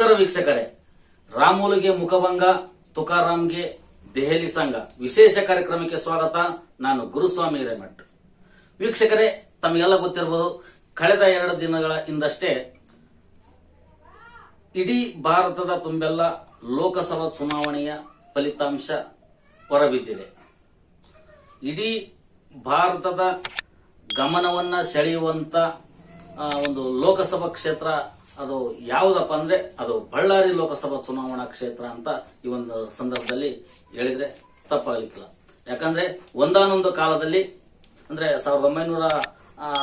ನಮಸ್ಕಾರ ವೀಕ್ಷಕರೇ. ರಾಮೋಲಿಗೆ ಮುಖಭಂಗ, ತುಕಾರಾಮ್ಗೆ ದೆಹಲಿ ಸಂಘ. ವಿಶೇಷ ಕಾರ್ಯಕ್ರಮಕ್ಕೆ ಸ್ವಾಗತ ನಾನು ಗುರುಸ್ವಾಮಿ ಹಿರೇಮಠ್. ವೀಕ್ಷಕರೇ, ತಮಗೆಲ್ಲ ಗೊತ್ತಿರಬಹುದು ಕಳೆದ ಎರಡು ದಿನಗಳ ಹಿಂದಷ್ಟೇ ಇಡೀ ಭಾರತದ ತುಂಬೆಲ್ಲ ಲೋಕಸಭಾ ಚುನಾವಣೆಯ ಫಲಿತಾಂಶ ಹೊರಬಿದ್ದಿದೆ. ಇಡೀ ಭಾರತದ ಗಮನವನ್ನ ಸೆಳೆಯುವಂತ ಒಂದು ಲೋಕಸಭಾ ಕ್ಷೇತ್ರ ಅದು ಯಾವುದಪ್ಪ ಅಂದ್ರೆ ಅದು ಬಳ್ಳಾರಿ ಲೋಕಸಭಾ ಚುನಾವಣಾ ಕ್ಷೇತ್ರ ಅಂತ ಈ ಒಂದು ಸಂದರ್ಭದಲ್ಲಿ ಹೇಳಿದ್ರೆ ತಪ್ಪಾಗಲಿಕ್ಕಿಲ್ಲ. ಯಾಕಂದ್ರೆ ಒಂದಾನೊಂದು ಕಾಲದಲ್ಲಿ ಅಂದ್ರೆ ಸಾವಿರದ ಒಂಬೈನೂರ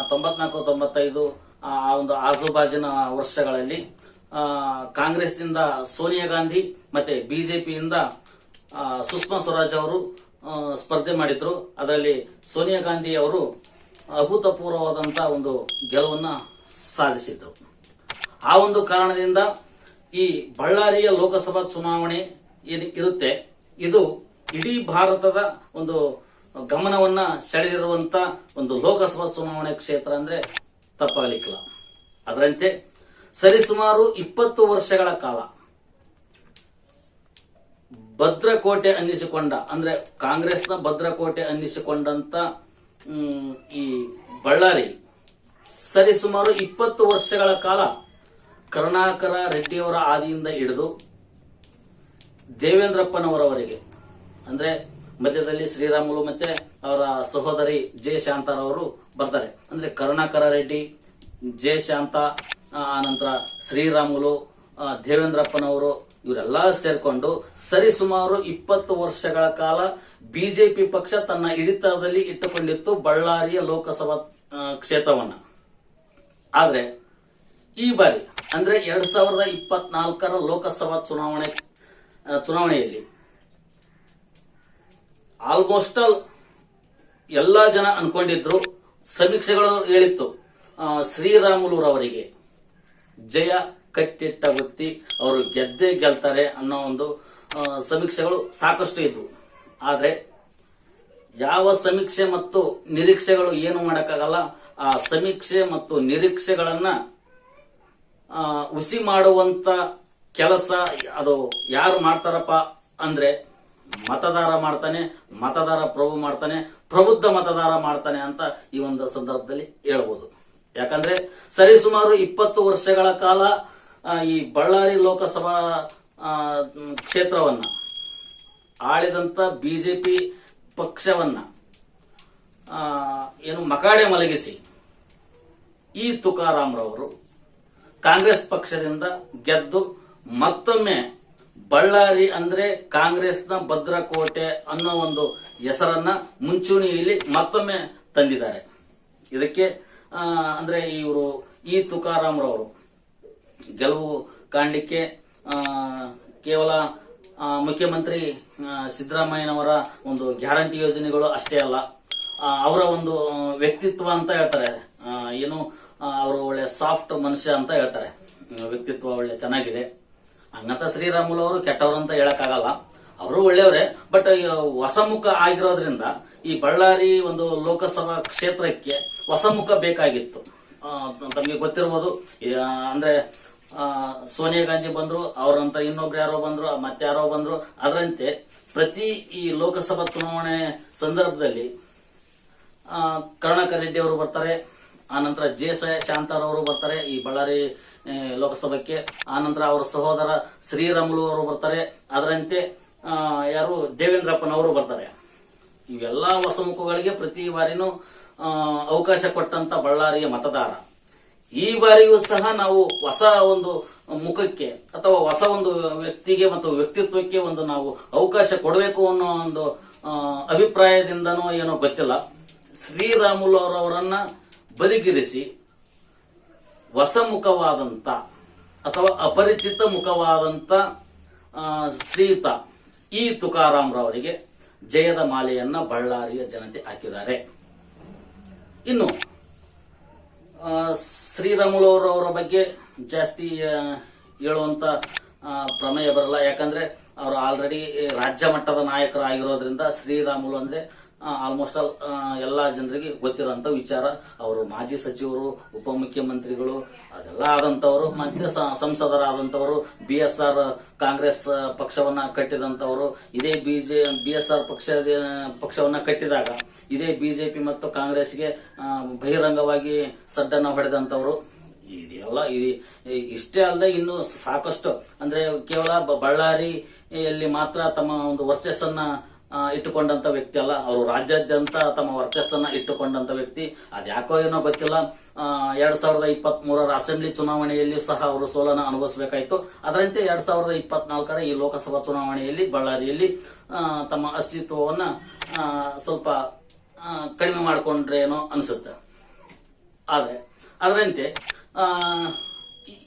ತೊಂಬತ್ನಾಲ್ಕು ತೊಂಬತ್ತೈದು ಆ ಒಂದು ಆಜುಬಾಜಿನ ವರ್ಷಗಳಲ್ಲಿ ಆ, ಕಾಂಗ್ರೆಸ್ನಿಂದ ಸೋನಿಯಾ ಗಾಂಧಿ ಮತ್ತೆ ಬಿಜೆಪಿಯಿಂದ ಸುಷ್ಮಾ ಸ್ವರಾಜ್ ಅವರು ಸ್ಪರ್ಧೆ ಮಾಡಿದ್ರು. ಅದರಲ್ಲಿ ಸೋನಿಯಾ ಗಾಂಧಿ ಅವರು ಅಭೂತಪೂರ್ವವಾದಂತಹ ಒಂದು ಗೆಲುವನ್ನ ಸಾಧಿಸಿದ್ರು. ಆ ಒಂದು ಕಾರಣದಿಂದ ಈ ಬಳ್ಳಾರಿಯ ಲೋಕಸಭಾ ಚುನಾವಣೆ ಏನು ಇರುತ್ತೆ. ಇದು ಇಡೀ ಭಾರತದ ಒಂದು ಗಮನವನ್ನ ಸೆಳೆದಿರುವಂತ ಒಂದು ಲೋಕಸಭಾ ಚುನಾವಣೆ ಕ್ಷೇತ್ರ ಅಂದ್ರೆ ತಪ್ಪಾಗಲಿಕ್ಕಿಲ್ಲ. ಅದರಂತೆ ಸರಿಸುಮಾರು ಇಪ್ಪತ್ತು ವರ್ಷಗಳ ಕಾಲ ಭದ್ರಕೋಟೆ ಅನ್ನಿಸಿಕೊಂಡ, ಅಂದ್ರೆ ಕಾಂಗ್ರೆಸ್ನ ಭದ್ರಕೋಟೆ ಅನ್ನಿಸಿಕೊಂಡಂತ ಈ ಬಳ್ಳಾರಿ ಸರಿಸುಮಾರು ಇಪ್ಪತ್ತು ವರ್ಷಗಳ ಕಾಲ ಕರುಣಾಕರ ರೆಡ್ಡಿಯವರ ಆದಿಯಿಂದ ಹಿಡಿದು ದೇವೇಂದ್ರಪ್ಪನವರವರಿಗೆ, ಅಂದ್ರೆ ಮಧ್ಯದಲ್ಲಿ ಶ್ರೀರಾಮುಲು ಮತ್ತೆ ಅವರ ಸಹೋದರಿ ಜೆ ಶಾಂತಾರವರು ಬರ್ತಾರೆ. ಅಂದ್ರೆ ಕರುಣಾಕರ ರೆಡ್ಡಿ, ಜೆ ಶಾಂತ ಆನಂತರ ಶ್ರೀರಾಮುಲು ದೇವೇಂದ್ರಪ್ಪನವರು ಇವರೆಲ್ಲ ಸೇರ್ಕೊಂಡು ಸರಿಸುಮಾರು ಇಪ್ಪತ್ತು ವರ್ಷಗಳ ಕಾಲ ಬಿಜೆಪಿ ಪಕ್ಷ ತನ್ನ ಹಿಡಿತದಲ್ಲಿ ಇಟ್ಟುಕೊಂಡಿತ್ತು ಬಳ್ಳಾರಿಯ ಲೋಕಸಭಾ ಕ್ಷೇತ್ರವನ್ನ. ಆದ್ರೆ ಈ ಬಾರಿ, ಅಂದ್ರೆ ಎರಡ್ ಸಾವಿರದ ಇಪ್ಪತ್ನಾಲ್ಕರ ಲೋಕಸಭಾ ಚುನಾವಣೆ ಚುನಾವಣೆಯಲ್ಲಿ ಆಲ್ಮೋಸ್ಟ್ ಆಲ್ ಎಲ್ಲಾ ಜನ ಅನ್ಕೊಂಡಿದ್ರು. ಸಮೀಕ್ಷೆಗಳು ಹೇಳಿತ್ತು. ಶ್ರೀರಾಮುಲುರವರಿಗೆ ಜಯ ಕಟ್ಟಿಟ್ಟ ವ್ಯಕ್ತಿ ಅವರು ಗೆದ್ದೇ ಗೆಲ್ತಾರೆ ಅನ್ನೋ ಒಂದು ಸಮೀಕ್ಷೆಗಳು ಸಾಕಷ್ಟು ಇದ್ವು. ಆದ್ರೆ ಯಾವ ಸಮೀಕ್ಷೆ ಮತ್ತು ನಿರೀಕ್ಷೆಗಳು ಏನು ಮಾಡೋಕ್ಕಾಗಲ್ಲ, ಆ ಸಮೀಕ್ಷೆ ಮತ್ತು ನಿರೀಕ್ಷೆಗಳನ್ನ ಹುಸಿ ಮಾಡುವಂತ ಕೆಲಸ ಅದು ಯಾರು ಮಾಡ್ತಾರಪ್ಪ ಅಂದ್ರೆ ಮತದಾರ ಮಾಡ್ತಾನೆ, ಮತದಾರ ಪ್ರಭು ಮಾಡ್ತಾನೆ, ಪ್ರಬುದ್ಧ ಮತದಾರ ಮಾಡ್ತಾನೆ ಅಂತ ಈ ಒಂದು ಸಂದರ್ಭದಲ್ಲಿ ಹೇಳ್ಬೋದು. ಯಾಕಂದ್ರೆ ಸರಿಸುಮಾರು ಇಪ್ಪತ್ತು ವರ್ಷಗಳ ಕಾಲ ಈ ಬಳ್ಳಾರಿ ಲೋಕಸಭಾ ಕ್ಷೇತ್ರವನ್ನ, ಆಳಿದಂತ ಬಿಜೆಪಿ ಪಕ್ಷವನ್ನ ಏನು ಮಕಾಡೆ ಮಲಗಿಸಿ, ಈ ತುಕಾರಾಮ್ರವರು ಕಾಂಗ್ರೆಸ್ ಪಕ್ಷದಿಂದ ಗೆದ್ದು ಮತ್ತೊಮ್ಮೆ ಬಳ್ಳಾರಿ ಅಂದ್ರೆ ಕಾಂಗ್ರೆಸ್ನ ಭದ್ರಕೋಟೆ ಅನ್ನೋ ಒಂದು ಹೆಸರನ್ನ ಮುಂಚೂಣಿಯಲ್ಲಿ ಮತ್ತೊಮ್ಮೆ ತಂದಿದ್ದಾರೆ. ಇದಕ್ಕೆ ಅಂದ್ರೆ ಇವರು ಈ ತುಕಾರಾಮ್ರವರು ಗೆಲುವು ಕಾಣಲಿಕ್ಕೆ ಕೇವಲ ಮುಖ್ಯಮಂತ್ರಿ ಸಿದ್ದರಾಮಯ್ಯನವರ ಒಂದು ಗ್ಯಾರಂಟಿ ಯೋಜನೆಗಳು ಅಷ್ಟೇ ಅಲ್ಲ ಅವರ ಒಂದು ವ್ಯಕ್ತಿತ್ವ ಅಂತ ಹೇಳ್ತಾರೆ. ಏನು ಅವರು ಒಳ್ಳೆ ಸಾಫ್ಟ್ ಮನುಷ್ಯ ಅಂತ ಹೇಳ್ತಾರೆ. ವ್ಯಕ್ತಿತ್ವ ಒಳ್ಳೆ ಚೆನ್ನಾಗಿದೆ. ಹಂಗಂತ ಶ್ರೀರಾಮುಲು ಅವರು ಕೆಟ್ಟವರು ಅಂತ ಹೇಳಕ್ಕಾಗಲ್ಲ. ಅವರು ಒಳ್ಳೆಯವರೇ ಬಟ್ ಹೊಸಮುಖ ಆಗಿರೋದ್ರಿಂದ ಈ ಬಳ್ಳಾರಿ ಒಂದು ಲೋಕಸಭಾ ಕ್ಷೇತ್ರಕ್ಕೆ ಹೊಸಮುಖ ಬೇಕಾಗಿತ್ತು. ತಮಗೆ ಗೊತ್ತಿರ್ಬೋದು. ಅಂದ್ರೆ ಸೋನಿಯಾ ಗಾಂಧಿ ಬಂದ್ರು ಅವರಂತ ಇನ್ನೊಬ್ರು ಯಾರೋ ಬಂದ್ರು, ಮತ್ತೆ ಯಾರೋ ಬಂದ್ರು. ಅದರಂತೆ ಪ್ರತಿ ಈ ಲೋಕಸಭಾ ಚುನಾವಣೆ ಸಂದರ್ಭದಲ್ಲಿ ಕರುಣಾಕರ್ ರೆಡ್ಡಿ ಅವರು ಬರ್ತಾರೆ. ಆನಂತರ ಜೆ ಸ ಶಾಂತಾರವರು ಬರ್ತಾರೆ ಈ ಬಳ್ಳಾರಿ ಆ, ಲೋಕಸಭಕ್ಕೆ. ಆನಂತರ ಅವರ ಸಹೋದರ ಶ್ರೀರಾಮುಲು ಅವರು ಬರ್ತಾರೆ. ಅದರಂತೆ ಯಾರು? ದೇವೇಂದ್ರಪ್ಪನವರು ಬರ್ತಾರೆ. ಇವೆಲ್ಲ ಹೊಸ ಮುಖಗಳಿಗೆ ಪ್ರತಿ ಬಾರಿನೂ ಅವಕಾಶ ಕೊಟ್ಟಂತ ಬಳ್ಳಾರಿಯ ಮತದಾರ. ಈ ಬಾರಿಯೂ ಸಹ ನಾವು ಹೊಸ ಒಂದು ಮುಖಕ್ಕೆ ಅಥವಾ ಹೊಸ ಒಂದು ವ್ಯಕ್ತಿಗೆ ಮತ್ತು ವ್ಯಕ್ತಿತ್ವಕ್ಕೆ ಒಂದು ನಾವು ಅವಕಾಶ ಕೊಡಬೇಕು ಅನ್ನೋ ಒಂದು ಅಭಿಪ್ರಾಯದಿಂದನೋ ಏನೋ ಗೊತ್ತಿಲ್ಲ. ಶ್ರೀರಾಮುಲು ಅವರವರನ್ನ ಬದುಕಿರಿಸಿ ಹೊಸ ಮುಖವಾದಂತ ಅಥವಾ ಅಪರಿಚಿತ ಮುಖವಾದಂಥ ಆ, ಶ್ರೀಯುತ ಈ ತುಕಾರಾಮ್ರವರಿಗೆ ಜಯದ ಮಾಲೆಯನ್ನ ಬಳ್ಳಾರಿಯ ಜನತೆ ಹಾಕಿದ್ದಾರೆ. ಇನ್ನು ಆ, ಶ್ರೀರಾಮುಲು ಅವರವರ ಬಗ್ಗೆ ಜಾಸ್ತಿ ಹೇಳುವಂತ ಪ್ರಮೇಯ ಬರಲ್ಲ. ಯಾಕಂದ್ರೆ ಅವರು ಆಲ್ರೆಡಿ ರಾಜ್ಯ ಮಟ್ಟದ ನಾಯಕರಾಗಿರೋದ್ರಿಂದ ಶ್ರೀರಾಮುಲು ಅಂದ್ರೆ ಆಲ್ಮೋಸ್ಟ್ ಆಲ್ ಎಲ್ಲ ಜನರಿಗೆ ಗೊತ್ತಿರೋಂಥ ವಿಚಾರ. ಅವರು ಮಾಜಿ ಸಚಿವರು, ಉಪಮುಖ್ಯಮಂತ್ರಿಗಳು, ಅದೆಲ್ಲ ಆದಂತವರು, ಮತ್ತೆ ಸಂಸದರಾದಂಥವರು ಬಿ ಎಸ್ ಆರ್ ಕಾಂಗ್ರೆಸ್ ಪಕ್ಷವನ್ನ ಕಟ್ಟಿದಂತವರು, ಇದೇ ಬಿಜೆ ಬಿ ಎಸ್ ಆರ್ ಪಕ್ಷದ ಪಕ್ಷವನ್ನ ಕಟ್ಟಿದಾಗ, ಇದೇ ಬಿಜೆಪಿ ಮತ್ತು ಕಾಂಗ್ರೆಸ್ಗೆ ಬಹಿರಂಗವಾಗಿ ಸಡ್ಡನ್ನ ಹೊಡೆದಂತವರು. ಇದೆಲ್ಲ ಇದು ಇಷ್ಟೇ ಅಲ್ಲದೆ ಇನ್ನು ಸಾಕಷ್ಟು, ಅಂದ್ರೆ ಕೇವಲ ಬಳ್ಳಾರಿಯಲ್ಲಿ ಮಾತ್ರ ತಮ್ಮ ಒಂದು ವರ್ಚಸ್ಸನ್ನ ಇಟ್ಟುಕೊಂಡಂತ ವ್ಯಕ್ತಿ ಅಲ್ಲ. ಅವರು ರಾಜ್ಯಾದ್ಯಂತ ತಮ್ಮ ವರ್ಚಸ್ಸನ್ನ ಇಟ್ಟುಕೊಂಡಂತ ವ್ಯಕ್ತಿ. ಅದ್ಯಾಕೋ ಏನೋ ಗೊತ್ತಿಲ್ಲ. ಎರಡ್ ಸಾವಿರದ ಇಪ್ಪತ್ತ್ ಮೂರರ ಅಸೆಂಬ್ಲಿ ಚುನಾವಣೆಯಲ್ಲಿ ಸಹ ಅವರು ಸೋಲನ ಅನುಭವಿಸಬೇಕಾಯಿತು. ಅದರಂತೆ ಎರಡ್ ಸಾವಿರದ ಇಪ್ಪತ್ನಾಲ್ಕರ ಈ ಲೋಕಸಭಾ ಚುನಾವಣೆಯಲ್ಲಿ, ಬಳ್ಳಾರಿಯಲ್ಲಿ ತಮ್ಮ ಅಸ್ತಿತ್ವವನ್ನ ಸ್ವಲ್ಪ ಕಡಿಮೆ ಮಾಡಿಕೊಂಡ್ರೆ ಏನೋ ಅನ್ಸುತ್ತೆ. ಆದ್ರೆ, ಅದರಂತೆ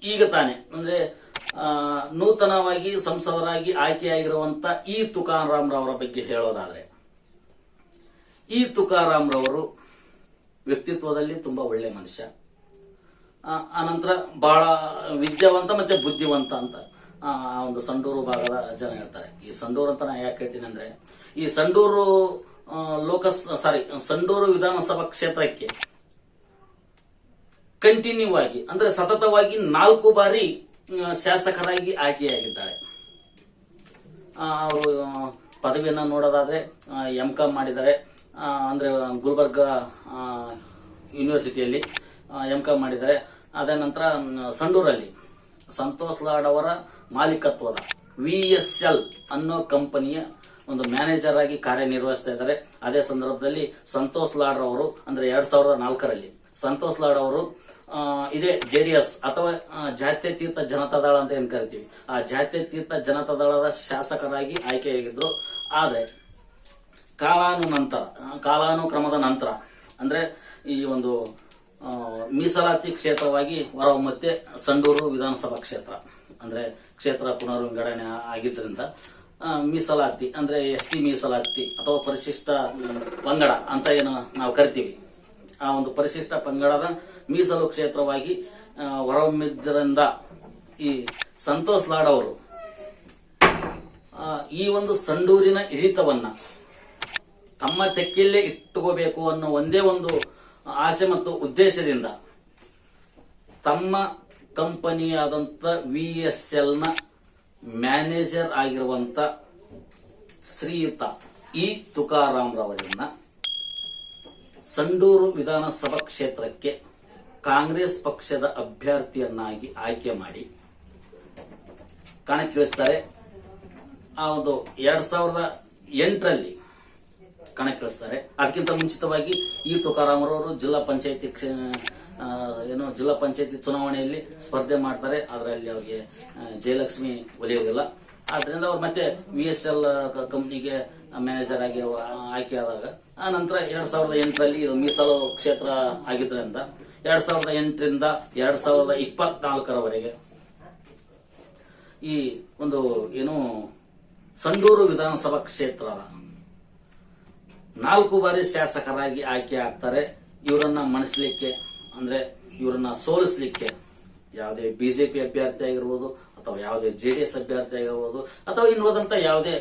ಈಗ ತಾನೆ, ಅಂದ್ರೆ ನೂತನವಾಗಿ ಸಂಸದರಾಗಿ ಆಯ್ಕೆಯಾಗಿರುವಂತ ಈ ತುಕಾರಾಮ್ ರವರ ಬಗ್ಗೆ ಹೇಳೋದಾದ್ರೆ, ಈ ತುಕಾರಾಮ್ ರವರು ವ್ಯಕ್ತಿತ್ವದಲ್ಲಿ ತುಂಬಾ ಒಳ್ಳೆ ಮನುಷ್ಯ. ಆನಂತರ ಬಹಳ ವಿದ್ಯಾವಂತ ಮತ್ತೆ ಬುದ್ಧಿವಂತ ಅಂತ, ಆ ಒಂದು ಸಂಡೂರು ಭಾಗದ ಜನ ಹೇಳ್ತಾರೆ. ಈ ಸಂಡೂರು ಅಂತ ನಾ ಯಾಕೆ ಹೇಳ್ತೀನಿ ಅಂದ್ರೆ, ಈ ಸಂಡೂರು ಲೋಕಸ್, ಸಾರಿ, ಸಂಡೂರು ವಿಧಾನಸಭಾ ಕ್ಷೇತ್ರಕ್ಕೆ ಕಂಟಿನ್ಯೂ ಆಗಿ, ಅಂದ್ರೆ ಸತತವಾಗಿ ನಾಲ್ಕು ಬಾರಿ ಶಾಸಕರಾಗಿ ಆಯ್ಕೆಯಾಗಿದ್ದಾರೆ. ಅವರು ಪದವಿಯನ್ನು ನೋಡೋದಾದ್ರೆ ಎಂ ಕಾಮ್ ಮಾಡಿದ್ದಾರೆ. ಅಂದರೆ ಗುಲ್ಬರ್ಗ ಯೂನಿವರ್ಸಿಟಿಯಲ್ಲಿ ಎಂ ಕಾಮ್ ಮಾಡಿದ್ದಾರೆ. ಅದೇ ನಂತರ ಸಂಡೂರಲ್ಲಿ ಸಂತೋಷ್ ಲಾಡ್ ಅವರ ಮಾಲೀಕತ್ವದ ವಿ ಎಸ್ ಎಲ್ ಅನ್ನೋ ಕಂಪನಿಯ ಒಂದು ಮ್ಯಾನೇಜರ್ ಆಗಿ ಕಾರ್ಯನಿರ್ವಹಿಸ್ತಾ ಇದ್ದಾರೆ. ಅದೇ ಸಂದರ್ಭದಲ್ಲಿ ಸಂತೋಷ್ ಲಾಡ್ ಅವರು, ಅಂದ್ರೆ, ಎರಡ್ ಸಾವಿರದ ನಾಲ್ಕರಲ್ಲಿ ಸಂತೋಷ್ ಲಾಡ್ ಅವರು ಆ, ಡಿ ಎಸ್ ಅಥವಾ ಜಾತ್ಯತೀತ ಜನತಾದಳ ಅಂತ ಏನ್ ಕರಿತೀವಿ? ಆ ಜಾತ್ಯತೀತ ಜನತಾದಳದ ಶಾಸಕರಾಗಿ ಆಯ್ಕೆಯಾಗಿದ್ರು. ಆದ್ರೆ ಕಾಲಾನು ನಂತರ ಕಾಲಾನುಕ್ರಮದ ನಂತರ ಅಂದ್ರೆ ಈ ಒಂದು ಮೀಸಲಾತಿ ಕ್ಷೇತ್ರವಾಗಿ ಹೊರಹೊಮ್ಮತ್ತೆ ಸಂಡೂರು ವಿಧಾನಸಭಾ ಕ್ಷೇತ್ರ. ಅಂದ್ರೆ ಕ್ಷೇತ್ರ ಪುನರ್ವಿಂಗಡಣೆ ಆಗಿದ್ರಿಂದ ಆ, ಮೀಸಲಾತಿ ಅಂದ್ರೆ ಎಸ್ ಟಿ ಮೀಸಲಾತಿ ಅಥವಾ ಪರಿಶಿಷ್ಟ ಪಂಗಡ ಅಂತ ಏನು ನಾವು ಕರಿತೀವಿ. ಆ ಒಂದು ಪರಿಶಿಷ್ಟ ಪಂಗಡದ ಮೀಸಲು ಕ್ಷೇತ್ರವಾಗಿ ಹೊರಹೊಮ್ಮಿದ್ದರಿಂದ ಈ ಸಂತೋಷ್ ಲಾಡ್ ಅವರು ಈ ಒಂದು ಸಂಡೂರಿನ ಹಿಡಿತವನ್ನ ತಮ್ಮ ತೆಕ್ಕಿಲ್ಲೇ ಇಟ್ಟುಕೋಬೇಕು ಅನ್ನೋ ಒಂದೇ ಒಂದು ಆಸೆ ಮತ್ತು ಉದ್ದೇಶದಿಂದ ತಮ್ಮ ಕಂಪನಿಯಾದಂಥ ವಿ ಎಸ್ ಎಲ್ನ ಮ್ಯಾನೇಜರ್ ಆಗಿರುವಂತ ಶ್ರೀಯುತ ಇ ತುಕಾರಾಮ್ ರವರನ್ನ ಸಂಡೂರು ವಿಧಾನಸಭಾ ಕ್ಷೇತ್ರಕ್ಕೆ ಕಾಂಗ್ರೆಸ್ ಪಕ್ಷದ ಅಭ್ಯರ್ಥಿಯನ್ನಾಗಿ ಆಯ್ಕೆ ಮಾಡಿ. ಕಣಕ್ಕಿಳಿಸ್ತಾರೆ ಆ ಒಂದು ಎರಡ್ ಸಾವಿರದ ಎಂಟರಲ್ಲಿ ಕಣಕ್ಕಿಳಿಸ್ತಾರೆ ಅದಕ್ಕಿಂತ ಮುಂಚಿತವಾಗಿ ಈ ತುಕಾರಾಮರವರು ಜಿಲ್ಲಾ ಪಂಚಾಯತಿ ಏನು ಜಿಲ್ಲಾ ಪಂಚಾಯತಿ ಚುನಾವಣೆಯಲ್ಲಿ ಸ್ಪರ್ಧೆ ಮಾಡ್ತಾರೆ. ಅದರಲ್ಲಿ ಅವರಿಗೆ ಜಯಲಕ್ಷ್ಮಿ ಒಲಿಯೋದಿಲ್ಲ. ಆದ್ರಿಂದ ಅವ್ರು ಮತ್ತೆ ವಿ ಎಸ್ ಎಲ್ ಕಂಪ್ನಿಗೆ ಮ್ಯಾನೇಜರ್ ಆಗಿ ಆಯ್ಕೆ ಆದಾಗ, ಆ ನಂತರ ಎರಡ್ ಸಾವಿರದ ಎಂಟರಲ್ಲಿ ಇದು ಮೀಸಲು ಕ್ಷೇತ್ರ ಆಗಿದ್ರಿಂದ ಎರಡ್ ಸಾವಿರದ ಎಂಟರಿಂದ ಎರಡ್ ಸಾವಿರದ ಇಪ್ಪತ್ನಾಲ್ಕರವರೆಗೆ ಈ ಒಂದು ಏನು ಸಂಡೂರು ವಿಧಾನಸಭಾ ಕ್ಷೇತ್ರದ ನಾಲ್ಕು ಬಾರಿ ಶಾಸಕರಾಗಿ ಆಯ್ಕೆ ಆಗ್ತಾರೆ. ಇವರನ್ನ ಮಣಿಸ್ಲಿಕ್ಕೆ, ಅಂದ್ರೆ ಇವರನ್ನ ಸೋಲಿಸ್ಲಿಕ್ಕೆ ಯಾವುದೇ ಬಿಜೆಪಿ ಅಭ್ಯರ್ಥಿ ಆಗಿರ್ಬೋದು ಅಥವಾ ಯಾವುದೇ ಜೆ ಡಿ ಎಸ್ ಅಭ್ಯರ್ಥಿ ಆಗಿರ್ಬೋದು ಅಥವಾ ಇನ್ನುಳಿದಂತ ಯಾವುದೇ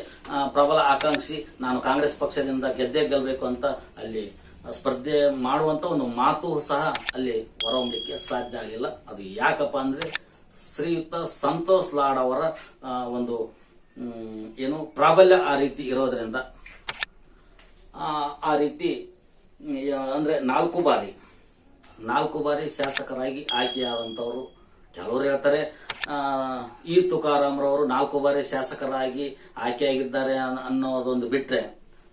ಪ್ರಬಲ ಆಕಾಂಕ್ಷಿ ನಾನು ಕಾಂಗ್ರೆಸ್ ಪಕ್ಷದಿಂದ ಗೆದ್ದೇ ಗೆಲ್ಲಬೇಕು ಅಂತ ಅಲ್ಲಿ ಸ್ಪರ್ಧೆ ಮಾಡುವಂತ ಒಂದು ಮಾತು ಸಹ ಅಲ್ಲಿ ಹೊರಹೊಮ್ಮಲಿಕ್ಕೆ ಸಾಧ್ಯ ಆಗಲಿಲ್ಲ. ಅದು ಯಾಕಪ್ಪ ಅಂದ್ರೆ ಶ್ರೀಯುತ ಸಂತೋಷ್ ಲಾಡ್ ಅವರ ಒಂದು ಏನು ಪ್ರಾಬಲ್ಯ ಆ ರೀತಿ ಇರೋದ್ರಿಂದ ಆ, ರೀತಿ ಅಂದ್ರೆ ನಾಲ್ಕು ಬಾರಿ ನಾಲ್ಕು ಬಾರಿ ಶಾಸಕರಾಗಿ ಆಯ್ಕೆಯಾದಂತವರು ಕೆಲವರು ಹೇಳ್ತಾರೆ ಈ ತುಕಾರಾಮ್ರವರು ನಾಲ್ಕು ಬಾರಿ ಶಾಸಕರಾಗಿ ಆಯ್ಕೆಯಾಗಿದ್ದಾರೆ ಅನ್- ಅನ್ನೋದೊಂದು ಬಿಟ್ರೆ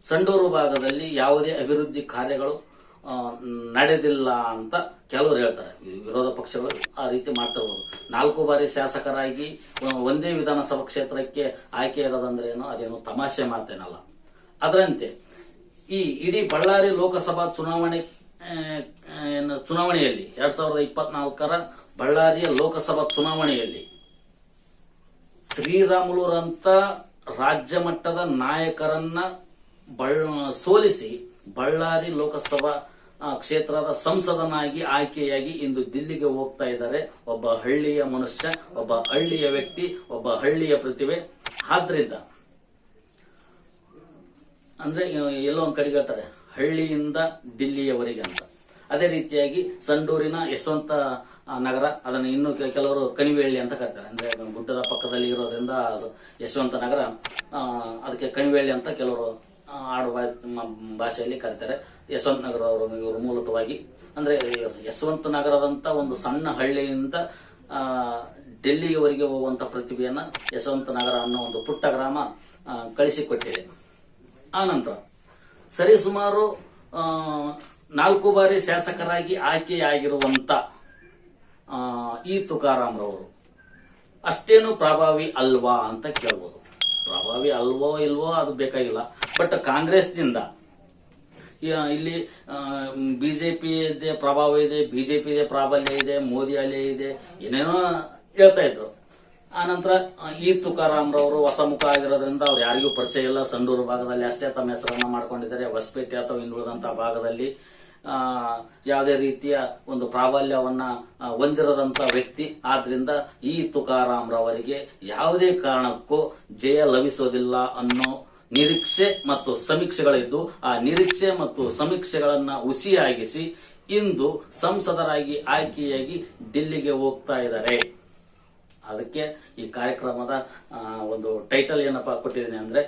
ಸಂಡೂರು ಭಾಗದಲ್ಲಿ ಯಾವುದೇ ಅಭಿವೃದ್ಧಿ ಕಾರ್ಯಗಳು ನಡೆದಿಲ್ಲ ಅಂತ ಕೆಲವರು ಹೇಳ್ತಾರೆ. ವಿರೋಧ ಪಕ್ಷಗಳು ಆ ರೀತಿ ಮಾಡ್ತಿರ್ಬೋದು ನಾಲ್ಕು ಬಾರಿ ಶಾಸಕರಾಗಿ ಒಂದೇ ವಿಧಾನಸಭಾ ಕ್ಷೇತ್ರಕ್ಕೆ ಆಯ್ಕೆಯಾಗೋದಂದ್ರೆ ಏನು ಅದೇನು ತಮಾಷೆ ಮಾಡ್ತೇನಲ್ಲ ಅದರಂತೆ ಈ ಇಡೀ ಬಳ್ಳಾರಿ ಲೋಕಸಭಾ ಚುನಾವಣೆ ಚುನಾವಣೆಯಲ್ಲಿ, ಎರಡ್ ಸಾವಿರದ ಇಪ್ಪತ್ನಾಲ್ಕರ ಬಳ್ಳಾರಿಯ ಲೋಕಸಭಾ ಚುನಾವಣೆಯಲ್ಲಿ ಶ್ರೀರಾಮುಲುರಂತ ರಾಜ್ಯ ಮಟ್ಟದ ನಾಯಕರನ್ನ ಬಳ್ಳ ಸೋಲಿಸಿ ಬಳ್ಳಾರಿ ಲೋಕಸಭಾ ಕ್ಷೇತ್ರದ ಸಂಸದನಾಗಿ, ಆಯ್ಕೆಯಾಗಿ ಇಂದು ದಿಲ್ಲಿಗೆ ಹೋಗ್ತಾ ಇದ್ದಾರೆ. ಒಬ್ಬ ಹಳ್ಳಿಯ ಮನುಷ್ಯ, ಒಬ್ಬ ಹಳ್ಳಿಯ ವ್ಯಕ್ತಿ, ಒಬ್ಬ ಹಳ್ಳಿಯ ಪ್ರತಿಭೆ. ಆದ್ರಿಂದ, ಅಂದ್ರೆ ಎಲ್ಲೋ ಒಂದ್ ಕಡೆಗೆ ಹೇಳ್ತಾರೆ ಹಳ್ಳಿಯಿಂದ ಡಿಲ್ಲಿಯವರೆಗೆ ಅಂತ ಅದೇ ರೀತಿಯಾಗಿ ಸಂಡೂರಿನ ಯಶವಂತ ನಗರ, ಅದನ್ನು ಇನ್ನು ಕೆಲವರು ಕಣಿವೆಹಳ್ಳಿ ಅಂತ ಕರೀತಾರೆ. ಅಂದ್ರೆ ಗುಡ್ಡದ ಪಕ್ಕದಲ್ಲಿ ಇರೋದ್ರಿಂದ ಯಶವಂತ ನಗರ ಅದಕ್ಕೆ ಕಣಿವೆಹಳ್ಳಿ ಅಂತ ಕೆಲವರು ಆಡು ಭಾಷೆಯಲ್ಲಿ ಕರೀತಾರೆ. ಯಶವಂತ ನಗರ ಅವರು ಇವರು ಮೂಲತವಾಗಿ, ಅಂದ್ರೆ ಯಶವಂತ ನಗರದಂತ ಒಂದು ಸಣ್ಣ ಹಳ್ಳಿಯಿಂದ ಡೆಲ್ಲಿಯವರೆಗೆ ಹೋಗುವಂತ ಪ್ರತಿಭೆಯನ್ನ ಯಶವಂತ ನಗರ ಅನ್ನೋ ಒಂದು ಪುಟ್ಟ ಗ್ರಾಮ ಕಳಿಸಿಕೊಟ್ಟಿದೆ. ಆ ನಂತರ ಸರಿಸುಮಾರು ನಾಲ್ಕು ಬಾರಿ ಶಾಸಕರಾಗಿ ಆಯ್ಕೆಯಾಗಿರುವಂತ ಈ ತುಕಾರಾಮ್ರವರು. ಅಷ್ಟೇನು ಪ್ರಭಾವಿ ಅಲ್ವಾ ಅಂತ ಕೇಳ್ಬೋದು. ಪ್ರಭಾವಿ ಅಲ್ವೋ ಇಲ್ವೋ ಅದು ಬೇಕಾಗಿಲ್ಲ. ಬಟ್ ಕಾಂಗ್ರೆಸ್ನಿಂದ ಇಲ್ಲಿ ಬಿಜೆಪಿ ಇದೆ ಪ್ರಭಾವ ಇದೆ ಬಿಜೆಪಿ ಇದೆ ಪ್ರಾಬಲ್ಯ ಇದೆ, ಮೋದಿ ಅಲೆ ಇದೆ, ಏನೇನೋ ಹೇಳ್ತಾ ಇದ್ರು. ಆ ನಂತರ ಈ ತುಕಾರಾಮ್ರವರು ಹೊಸ ಮುಖ ಆಗಿರೋದ್ರಿಂದ ಅವ್ರು ಯಾರಿಗೂ ಪರಿಚಯ ಇಲ್ಲ. ಸಂಡೂರು ಭಾಗದಲ್ಲಿ ಅಷ್ಟೇ ತಮ್ಮ ಹೆಸರನ್ನ ಮಾಡ್ಕೊಂಡಿದ್ದಾರೆ. ಹೊಸಪೇಟೆ ಅಥವಾ ಹಿಂದುಳಿದಂತಹ ಭಾಗದಲ್ಲಿ ಆ, ಯಾವುದೇ ರೀತಿಯ ಒಂದು ಪ್ರಾಬಲ್ಯವನ್ನ ಹೊಂದಿರದಂತ ವ್ಯಕ್ತಿ. ಆದ್ರಿಂದ ಈ ತುಕಾರಾಮ್ರವರಿಗೆ ಯಾವುದೇ ಕಾರಣಕ್ಕೂ ಜಯ ಲಭಿಸೋದಿಲ್ಲ ಅನ್ನೋ ನಿರೀಕ್ಷೆ ಮತ್ತು ಸಮೀಕ್ಷೆಗಳಿದ್ದು ಆ ನಿರೀಕ್ಷೆ ಮತ್ತು ಸಮೀಕ್ಷೆಗಳನ್ನ ಹುಸಿಯಾಗಿಸಿ ಇಂದು ಸಂಸದರಾಗಿ ಆಯ್ಕೆಯಾಗಿ ಡೆಲ್ಲಿಗೆ ಹೋಗ್ತಾ ಇದ್ದಾರೆ. ಅದಕ್ಕೆ ಈ ಕಾರ್ಯಕ್ರಮದ ಒಂದು ಟೈಟಲ್ ಏನಪ್ಪಾ ಕೊಟ್ಟಿದ್ದೀನಿ ಅಂದ್ರೆ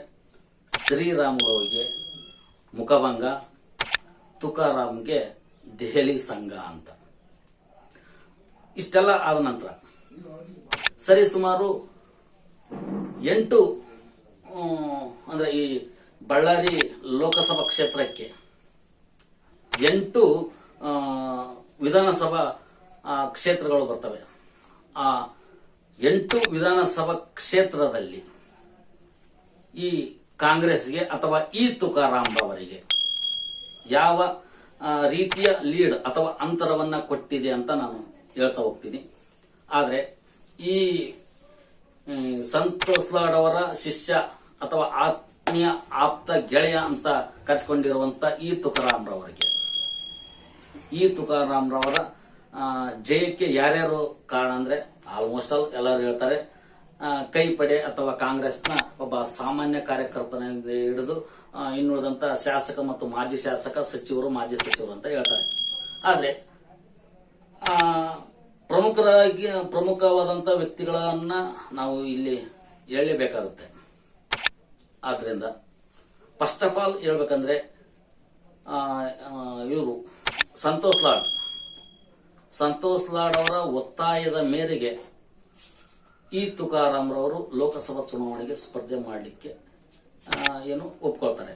ಶ್ರೀರಾಮುಲುಗೆ ಮುಖಭಂಗ, ತುಕಾರಾಮ್ಗೆ ದೆಹಲಿ ಸಂಘ ಅಂತ. ಇಷ್ಟೆಲ್ಲ ಆದ ನಂತರ, ಸರಿ ಸುಮಾರು ಎಂಟು ಅಂದ್ರೆ ಈ ಬಳ್ಳಾರಿ ಲೋಕಸಭಾ ಕ್ಷೇತ್ರಕ್ಕೆ ಎಂಟು ವಿಧಾನಸಭಾ ಕ್ಷೇತ್ರಗಳು ಬರ್ತವೆ. ಆ ಎಂಟು ವಿಧಾನಸಭಾ ಕ್ಷೇತ್ರದಲ್ಲಿ ಈ ಕಾಂಗ್ರೆಸ್ಗೆ ಅಥವಾ ಈ ತುಕಾರಾಮ್ ಅವರಿಗೆ ಯಾವ ರೀತಿಯ ಲೀಡ್ ಅಥವಾ ಅಂತರವನ್ನ ಕೊಟ್ಟಿದೆ ಅಂತ ನಾನು ಹೇಳ್ತಾ ಹೋಗ್ತೀನಿ. ಆದರೆ ಈ ಸಂತೋಷ್ ಲಾಡ್ ಅವರ ಶಿಷ್ಯ ಅಥವಾ ಆತ್ಮೀಯ ಆಪ್ತ ಗೆಳೆಯ ಅಂತ ಕರೆಸಿಕೊಂಡಿರುವಂತ ಈ ತುಕಾರಾಮ್ರವರಿಗೆ ಈ ತುಕಾರಾಮ್ ರವರ ಜಯಕ್ಕೆ ಯಾರ್ಯಾರು ಕಾರಣ ಅಂದ್ರೆ ಆಲ್ಮೋಸ್ಟ್ ಆಲ್ ಎಲ್ಲರೂ ಹೇಳ್ತಾರೆ ಕೈ ಪಡೆ ಅಥವಾ ಕಾಂಗ್ರೆಸ್ನ ಒಬ್ಬ ಸಾಮಾನ್ಯ ಕಾರ್ಯಕರ್ತನಿಂದ ಹಿಡಿದು ಇನ್ನುಳಿದಂತ ಶಾಸಕ ಮತ್ತು ಮಾಜಿ ಶಾಸಕ ಸಚಿವರು, ಮಾಜಿ ಸಚಿವರು ಅಂತ ಹೇಳ್ತಾರೆ. ಆದ್ರೆ ಪ್ರಮುಖರಾಗಿ, ಪ್ರಮುಖವಾದಂತ ವ್ಯಕ್ತಿಗಳನ್ನ ನಾವು ಇಲ್ಲಿ ಹೇಳಲೇಬೇಕಾಗುತ್ತೆ. ಆದ್ರಿಂದ ಫಸ್ಟ್ ಆಫ್ ಆಲ್ ಹೇಳ್ಬೇಕಂದ್ರೆ ಇವರು ಸಂತೋಷ್ ಲಾಡ್. ಸಂತೋಷ್ ಲಾಡ್ ಅವರ ಒತ್ತಾಯದ ಮೇರೆಗೆ ಈ ತುಕಾರಾಮ್ರವರು ಲೋಕಸಭಾ ಚುನಾವಣೆಗೆ ಸ್ಪರ್ಧೆ ಮಾಡಲಿಕ್ಕೆ ಏನು ಒಪ್ಕೊಳ್ತಾರೆ.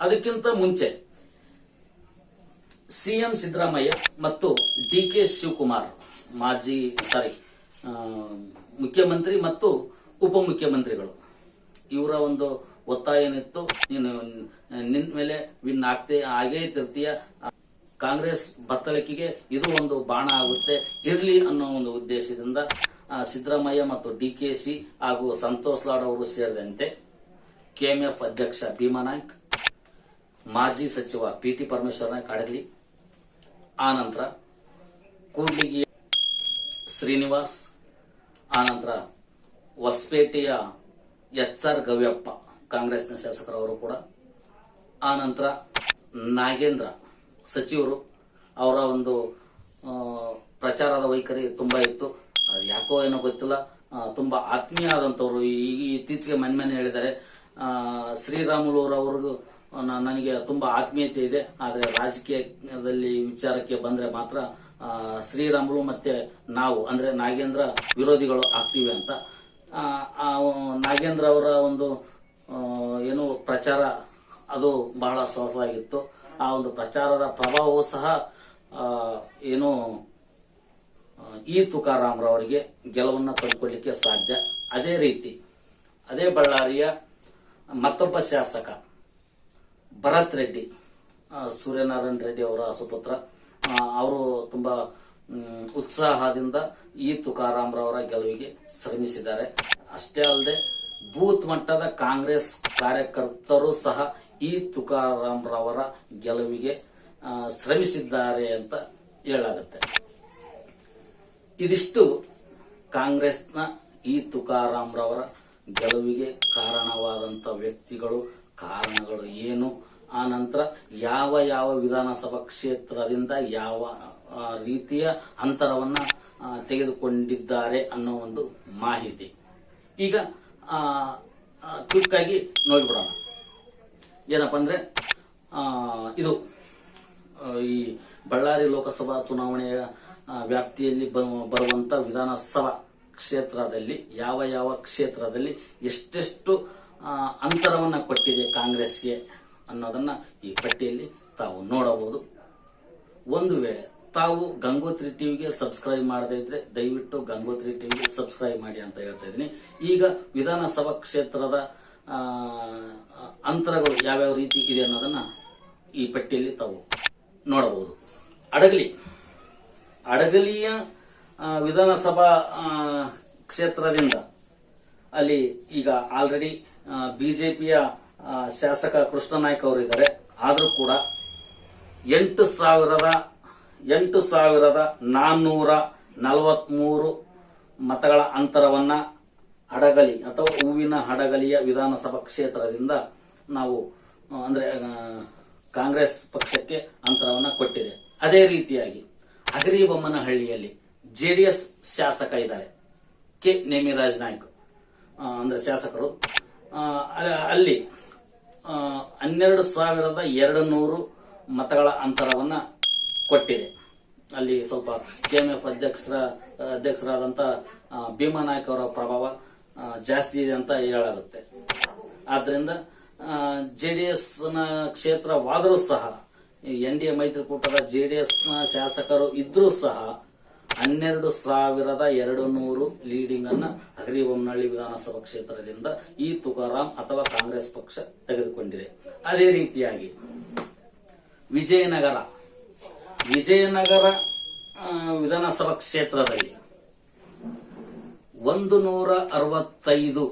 ಅದಕ್ಕಿಂತ ಮುಂಚೆ ಸಿಎಂ ಸಿದ್ದರಾಮಯ್ಯ ಮತ್ತು ಡಿ ಕೆ ಶಿವಕುಮಾರ್ ಮಾಜಿ, ಸಾರಿ ಮುಖ್ಯಮಂತ್ರಿ ಮತ್ತು ಉಪಮುಖ್ಯಮಂತ್ರಿಗಳು, ಇವರ ಒಂದು ಒತ್ತಾಯ ಏನಿತ್ತು ನೀನು ನಿನ್ನ ಮೇಲೆ ವಿನ್ ಆಗ್ತೇ ಆಗೇ ತಿರ್ತೀಯ. ಕಾಂಗ್ರೆಸ್ ಬತ್ತಳಿಕೆಗೆ ಇದು ಒಂದು ಬಾಣ ಆಗುತ್ತೆ. ಇರಲಿ ಅನ್ನೋ ಒಂದು ಉದ್ದೇಶದಿಂದ ಸಿದ್ದರಾಮಯ್ಯ ಮತ್ತು ಡಿ ಕೆ ಸಿ ಹಾಗೂ ಸಂತೋಷ್ ಲಾಡ್ ಅವರು ಸೇರಿದಂತೆ ಕೆಎಂಎಫ್ ಅಧ್ಯಕ್ಷ ಭೀಮಾ ನಾಯ್ಕ್, ಮಾಜಿ ಸಚಿವ ಪಿ ಟಿ ಪರಮೇಶ್ವರ ನಾಯ್ಕ್ ಅಡಗಲಿ. ಆನಂತರ ಕೂಡ್ಲಿಗಿ ಶ್ರೀನಿವಾಸ್, ಆನಂತರ ಹೊಸಪೇಟೆಯ ಎಚ್ ಆರ್ ಗವ್ಯಪ್ಪ, ಕಾಂಗ್ರೆಸ್ನ ಶಾಸಕರವರು ಕೂಡ. ಆನಂತರ ನಾಗೇಂದ್ರ ಸಚಿವರು ಅವರ ಒಂದು ಪ್ರಚಾರದ ವೈಖರಿ ತುಂಬಾ ಇತ್ತು. ಯಾಕೋ ಏನೋ ಗೊತ್ತಿಲ್ಲ. ತುಂಬಾ ಆತ್ಮೀಯ ಆದಂತವ್ರು ಈಗ ಇತ್ತೀಚೆಗೆ ಮನೆ ಮನೆ ಹೇಳಿದ್ದಾರೆ. ಶ್ರೀರಾಮುಲು ಶ್ರೀರಾಮುಲುರವ್ರಿಗೂ ನನಗೆ ತುಂಬಾ ಆತ್ಮೀಯತೆ ಇದೆ. ಆದ್ರೆ ರಾಜಕೀಯದಲ್ಲಿ ವಿಚಾರಕ್ಕೆ ಬಂದ್ರೆ ಮಾತ್ರ ಶ್ರೀರಾಮುಲು ಮತ್ತೆ ನಾವು, ಅಂದ್ರೆ ನಾಗೇಂದ್ರ ವಿರೋಧಿಗಳು ಆಗ್ತೀವಿ ಅಂತ. ನಾಗೇಂದ್ರ ಅವರ ಒಂದು ಏನು ಪ್ರಚಾರ, ಅದು ಬಹಳ ಸೊಗಸಾಗಿತ್ತು. ಆ ಒಂದು ಪ್ರಚಾರದ ಪ್ರಭಾವವು ಸಹ ಏನು ಈ ತುಕಾರಾಮ್ರವರಿಗೆ ಗೆಲುವನ್ನ ಪಡ್ಕೊಳ್ಳಿಕ್ಕೆ ಸಾಧ್ಯ. ಅದೇ ರೀತಿ, ಅದೇ ಬಳ್ಳಾರಿಯ ಮತ್ತೊಬ್ಬ ಶಾಸಕ, ಭರತ್ ರೆಡ್ಡಿ ಸೂರ್ಯನಾರಾಯಣ ರೆಡ್ಡಿ ಅವರ ಸುಪುತ್ರ ಅವರು ತುಂಬಾ ಉತ್ಸಾಹದಿಂದ ಈ ತುಕಾರಾಮ್ರವರ ಗೆಲುವಿಗೆ ಶ್ರಮಿಸಿದ್ದಾರೆ. ಅಷ್ಟೇ ಅಲ್ಲದೆ, ಬೂತ್ ಮಟ್ಟದ ಕಾಂಗ್ರೆಸ್ ಕಾರ್ಯಕರ್ತರು ಸಹ ಈ ತುಕಾರಾಮ್ರವರ ಗೆಲುವಿಗೆ ಶ್ರಮಿಸಿದ್ದಾರೆ ಅಂತ ಹೇಳಲಾಗುತ್ತೆ. ಇದಿಷ್ಟು ಕಾಂಗ್ರೆಸ್ನ ಈ ತುಕಾರಾಮ್ರವರ ಗೆಲುವಿಗೆ ಕಾರಣವಾದಂತ ವ್ಯಕ್ತಿಗಳು, ಕಾರಣಗಳು ಏನು? ಆ ನಂತರ ಯಾವ ಯಾವ ವಿಧಾನಸಭಾ ಕ್ಷೇತ್ರದಿಂದ ಯಾವ ರೀತಿಯ ಅಂತರವನ್ನ ತೆಗೆದುಕೊಂಡಿದ್ದಾರೆ ಅನ್ನೋ ಒಂದು ಮಾಹಿತಿ. ಈಗ ಕ್ವಿಕ್ ಆಗಿ ನೋಡ್ಬಿಡೋಣ. ಏನಪ್ಪ ಅಂದ್ರೆ ಇದು ಈ ಬಳ್ಳಾರಿ ಲೋಕಸಭಾ ಚುನಾವಣೆಯ ವ್ಯಾಪ್ತಿಯಲ್ಲಿ ಬರುವಂತ ವಿಧಾನಸಭಾ ಕ್ಷೇತ್ರದಲ್ಲಿ, ಯಾವ ಯಾವ ಕ್ಷೇತ್ರದಲ್ಲಿ ಎಷ್ಟೆಷ್ಟು ಅಂತರವನ್ನ ಕೊಟ್ಟಿದೆ ಕಾಂಗ್ರೆಸ್ಗೆ ಅನ್ನೋದನ್ನ ಈ ಪಟ್ಟಿಯಲ್ಲಿ ತಾವು ನೋಡಬಹುದು. ಒಂದು ವೇಳೆ ತಾವು ಗಂಗೋತ್ರಿ ಟಿವಿಗೆ ಸಬ್ಸ್ಕ್ರೈಬ್ ಮಾಡದೇ ಇದ್ರೆ ದಯವಿಟ್ಟು ಗಂಗೋತ್ರಿ ಟಿವಿಗೆ ಸಬ್ಸ್ಕ್ರೈಬ್ ಮಾಡಿ ಅಂತ ಹೇಳ್ತಾ ಇದ್ದೀನಿ. ಈಗ ವಿಧಾನಸಭಾ ಕ್ಷೇತ್ರದ ಅಂತರಗಳು ಯಾವ್ಯಾವ ರೀತಿ ಇದೆ ಅನ್ನೋದನ್ನ ಈ ಪಟ್ಟಿಯಲ್ಲಿ ತಾವು ನೋಡಬಹುದು. ಅಡಗಲಿ. ಅಡಗಲಿಯ ವಿಧಾನಸಭಾ ಕ್ಷೇತ್ರದಿಂದ ಅಲ್ಲಿ ಈಗ ಆಲ್ರೆಡಿ ಬಿಜೆಪಿಯ ಶಾಸಕ ಕೃಷ್ಣ ನಾಯ್ಕ ಅವರು ಇದ್ದಾರೆ ಆದರೂ ಕೂಡ ಎಂಟು ಸಾವಿರದ ಎಂಟು ಸಾವಿರದ ನಾನ್ನೂರ ನಲವತ್ಮೂರು ಮತಗಳ ಅಂತರವನ್ನ ಹಡಗಲಿ ಅಥವಾ ಹೂವಿನ ಹಡಗಲಿಯ ವಿಧಾನಸಭಾ ಕ್ಷೇತ್ರದಿಂದ ನಾವು ಅಂದ್ರೆ ಕಾಂಗ್ರೆಸ್ ಪಕ್ಷಕ್ಕೆ ಅಂತರವನ್ನ ಕೊಟ್ಟಿದೆ. ಅದೇ ರೀತಿಯಾಗಿ ಹಗರಿಬೊಮ್ಮನಹಳ್ಳಿಯಲ್ಲಿ ಜೆಡಿಎಸ್ ಶಾಸಕ ಇದ್ದಾರೆ ಕೆ ನೇಮಿರಾಜ್ ನಾಯ್ಕ್. ಅಂದ್ರೆ ಶಾಸಕರು. ಅಲ್ಲಿ ಹನ್ನೆರಡು ಸಾವಿರದ ಎರಡು ನೂರು ಮತಗಳ ಅಂತರವನ್ನ ಕೊಟ್ಟಿದೆ. ಅಲ್ಲಿ ಸ್ವಲ್ಪ ಕೆಎಂಎಫ್ ಅಧ್ಯಕ್ಷರ ಅಧ್ಯಕ್ಷರಾದಂತ ಆ, ಭೀಮಾ ನಾಯ್ಕ ಅವರ ಪ್ರಭಾವ ಜಾಸ್ತಿ ಇದೆ ಅಂತ ಹೇಳಾಗುತ್ತೆ ಆದ್ರಿಂದ ಜೆಡಿಎಸ್ನ ಕ್ಷೇತ್ರವಾದರೂ ಸಹ ಎನ್ ಡಿ ಎ ಮೈತ್ರಿಕೂಟದ ಜೆ ಡಿ ಎಸ್ನ ಶಾಸಕರು ಇದ್ರೂ ಸಹ, ಹನ್ನೆರಡು ಸಾವಿರದ ಎರಡು ನೂರು ಲೀಡಿಂಗ್ ಅನ್ನ ಹಗರಿಬೊಮ್ಮನಹಳ್ಳಿ ವಿಧಾನಸಭಾ ಕ್ಷೇತ್ರದಿಂದ ಈ ತುಕಾರಾಂ ಅಥವಾ ಕಾಂಗ್ರೆಸ್ ಪಕ್ಷ ತೆಗೆದುಕೊಂಡಿದೆ. ಅದೇ ರೀತಿಯಾಗಿ, ವಿಜಯನಗರ. ವಿಜಯನಗರ ವಿಧಾನಸಭಾ ಕ್ಷೇತ್ರದಲ್ಲಿ ಒಂದು ನೂರ ಅರವತ್ತೈದು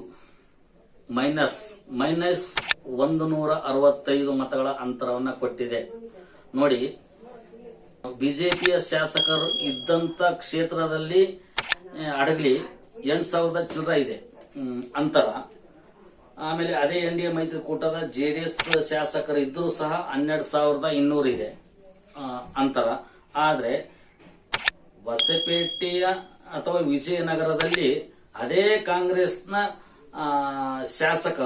ಮೈನಸ್ ಮೈನಸ್ ಒಂದು ನೂರ ಅರವತ್ತೈದು ಮತಗಳ ಅಂತರವನ್ನ ಕೊಟ್ಟಿದೆ. ನೋಡಿ, ಬಿಜೆಪಿಯ ಶಾಸಕರು ಇದ್ದಂತ ಕ್ಷೇತ್ರದಲ್ಲಿ ಅಡಗಲಿ ಎಂಟು ಸಾವಿರದ ಚಿಲ್ಲರ ಇದೆ ಅಂತರ. ಆಮೇಲೆ ಅದೇ ಎನ್ ಡಿ ಎ ಮೈತ್ರಿಕೂಟದ ಜೆಡಿಎಸ್ ಶಾಸಕರು ಇದ್ರೂ ಸಹ ಹನ್ನೆರಡು ಸಾವಿರದ ಇನ್ನೂರು ಇದೆ ಅಂತರ. ಆದ್ರೆ, ಹೊಸಪೇಟೆಯ ಅಥವಾ ವಿಜಯನಗರದಲ್ಲಿ ಅದೇ ಕಾಂಗ್ರೆಸ್ನ ಶಾಸಕ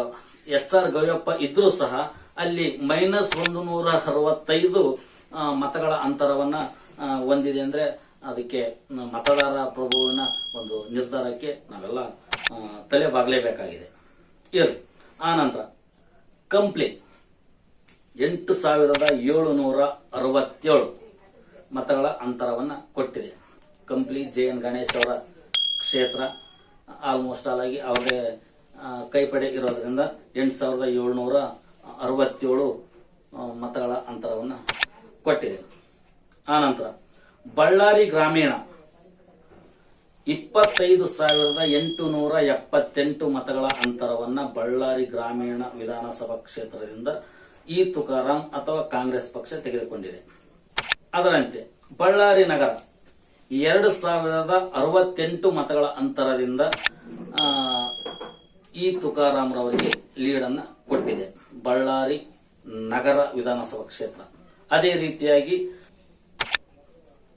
ಎಚ್ ಆರ್ ಗವಿಯಪ್ಪ ಇದ್ರೂ ಸಹ ಅಲ್ಲಿ ಮೈನಸ್ ಒಂದು ನೂರ ಅರವತ್ತೈದು ಮತಗಳ ಅಂತರವನ್ನ ಹೊಂದಿದೆ ಅಂದ್ರೆ ಅದಕ್ಕೆ ಮತದಾರ ಪ್ರಭುವಿನ ಒಂದು ನಿರ್ಧಾರಕ್ಕೆ ನಾವೆಲ್ಲ ತಲೆ ಬಾಗಲೇಬೇಕಾಗಿದೆ ಇರ್ಲಿ. ಆ ನಂತರ ಕಂಪ್ಲಿ ಎಂಟು ಸಾವಿರದ ಏಳುನೂರ ಅರವತ್ತೇಳು ಮತಗಳ ಅಂತರವನ್ನ ಕೊಟ್ಟಿದೆ. ಕಂಪ್ಲಿ ಜೆ ಎನ್ ಗಣೇಶ್ ಅವರ ಕ್ಷೇತ್ರ. ಆಲ್ಮೋಸ್ಟ್ ಆಲ್ ಆಗಿ ಅವರೇ ಆ, ಕೈಪಡೆ ಇರೋದ್ರಿಂದ ಎಂಟು ಸಾವಿರದ ಏಳ್ನೂರ ಅರವತ್ತೇಳು ಮತಗಳ ಅಂತರವನ್ನು ಕೊಟ್ಟಿದೆ. ಆನಂತರ ಬಳ್ಳಾರಿ ಗ್ರಾಮೀಣ ಇಪ್ಪತ್ತೈದು ಸಾವಿರದ ಎಂಟು ನೂರ ಎಪ್ಪತ್ತೆಂಟು ಮತಗಳ ಅಂತರವನ್ನ ಬಳ್ಳಾರಿ ಗ್ರಾಮೀಣ ವಿಧಾನಸಭಾ ಕ್ಷೇತ್ರದಿಂದ ಈ ತುಕಾರಾಂ ಅಥವಾ ಕಾಂಗ್ರೆಸ್ ಪಕ್ಷ ತೆಗೆದುಕೊಂಡಿದೆ. ಅದರಂತೆ ಬಳ್ಳಾರಿ ನಗರ ಎರಡು ಸಾವಿರದ ಅರವತ್ತೆಂಟು ಮತಗಳ ಅಂತರದಿಂದ ಈ ತುಕಾರಾಂರವರಿಗೆ ಲೀಡನ್ನ ಕೊಟ್ಟಿದೆ. ಬಳ್ಳಾರಿ ನಗರ ವಿಧಾನಸಭಾ ಕ್ಷೇತ್ರ. ಅದೇ ರೀತಿಯಾಗಿ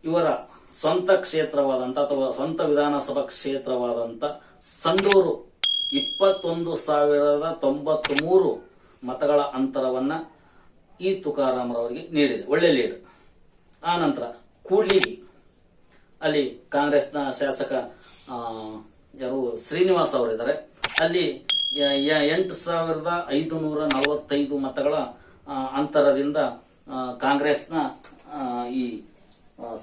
ಇವರ ಸ್ವಂತ ಕ್ಷೇತ್ರವಾದಂತ ಅಥವಾ ಸ್ವಂತ ವಿಧಾನಸಭಾ ಕ್ಷೇತ್ರವಾದಂತ ಸಂಡೂರು ಇಪ್ಪತ್ತೊಂದು ಸಾವಿರದ ತೊಂಬತ್ತ್ ಮೂರು ಮತಗಳ ಅಂತರವನ್ನ ಈ ತುಕಾರಾಮರವರಿಗೆ ನೀಡಿದೆ. ಒಳ್ಳೆ ಲೀಡ್ ಆ ನಂತರ ಕೂಡ್ಲಿಗಿ. ಅಲ್ಲಿ ಕಾಂಗ್ರೆಸ್ನ ಶಾಸಕ ಯಾರು ಶ್ರೀನಿವಾಸ್ ಅವರಿದ್ದಾರೆ. ಅಲ್ಲಿ ಎಂಟು ಸಾವಿರದ ಐದು ನೂರ ನಲವತ್ತೈದು ಮತಗಳ ಅಂತರದಿಂದ ಕಾಂಗ್ರೆಸ್ನ ಈ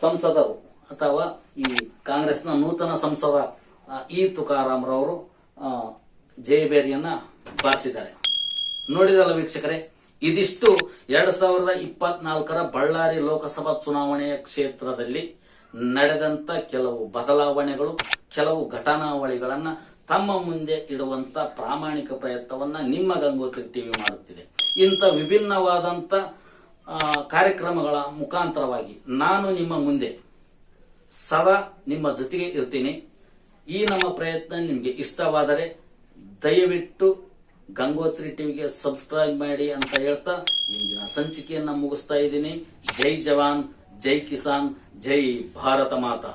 ಸಂಸದರು ಅಥವಾ ಈ ಕಾಂಗ್ರೆಸ್ನ ನೂತನ ಸಂಸದ ಈ ತುಕಾರಾಮ್ರವರು ಜಯಬೇರಿಯನ್ನ ಬಾರಿಸಿದ್ದಾರೆ. ನೋಡಿದಲ್ಲ ವೀಕ್ಷಕರೇ, ಇದಿಷ್ಟು ಎರಡ್ ಸಾವಿರದ ಇಪ್ಪತ್ನಾಲ್ಕರ ಬಳ್ಳಾರಿ ಲೋಕಸಭಾ ಚುನಾವಣೆಯ ಕ್ಷೇತ್ರದಲ್ಲಿ ನಡೆದಂತ ಕೆಲವು ಬದಲಾವಣೆಗಳು, ಕೆಲವು ಘಟನಾವಳಿಗಳನ್ನ ತಮ್ಮ ಮುಂದೆ ಇಡುವಂತ ಪ್ರಾಮಾಣಿಕ ಪ್ರಯತ್ನವನ್ನ ನಿಮ್ಮ ಗಂಗೋತ್ರಿ ಟಿವಿ ಮಾಡುತ್ತಿದೆ. ಇಂಥ ವಿಭಿನ್ನವಾದಂತ ಕಾರ್ಯಕ್ರಮಗಳ ಮುಖಾಂತರವಾಗಿ ನಾನು ನಿಮ್ಮ ಮುಂದೆ ಸದಾ ನಿಮ್ಮ ಜೊತೆಗೆ ಇರ್ತೀನಿ. ಈ ನಮ್ಮ ಪ್ರಯತ್ನ ನಿಮಗೆ ಇಷ್ಟವಾದರೆ ದಯವಿಟ್ಟು ಗಂಗೋತ್ರಿ ಟಿವಿಗೆ ಸಬ್ಸ್ಕ್ರೈಬ್ ಮಾಡಿ ಅಂತ ಹೇಳ್ತಾ ಇಂದಿನ ಸಂಚಿಕೆಯನ್ನ ಮುಗಿಸ್ತಾ ಇದ್ದೀನಿ. ಜೈ ಜವಾನ್. ಜೈ ಕಿಸಾನ್ ಜೈ ಭಾರತ ಮಾತಾ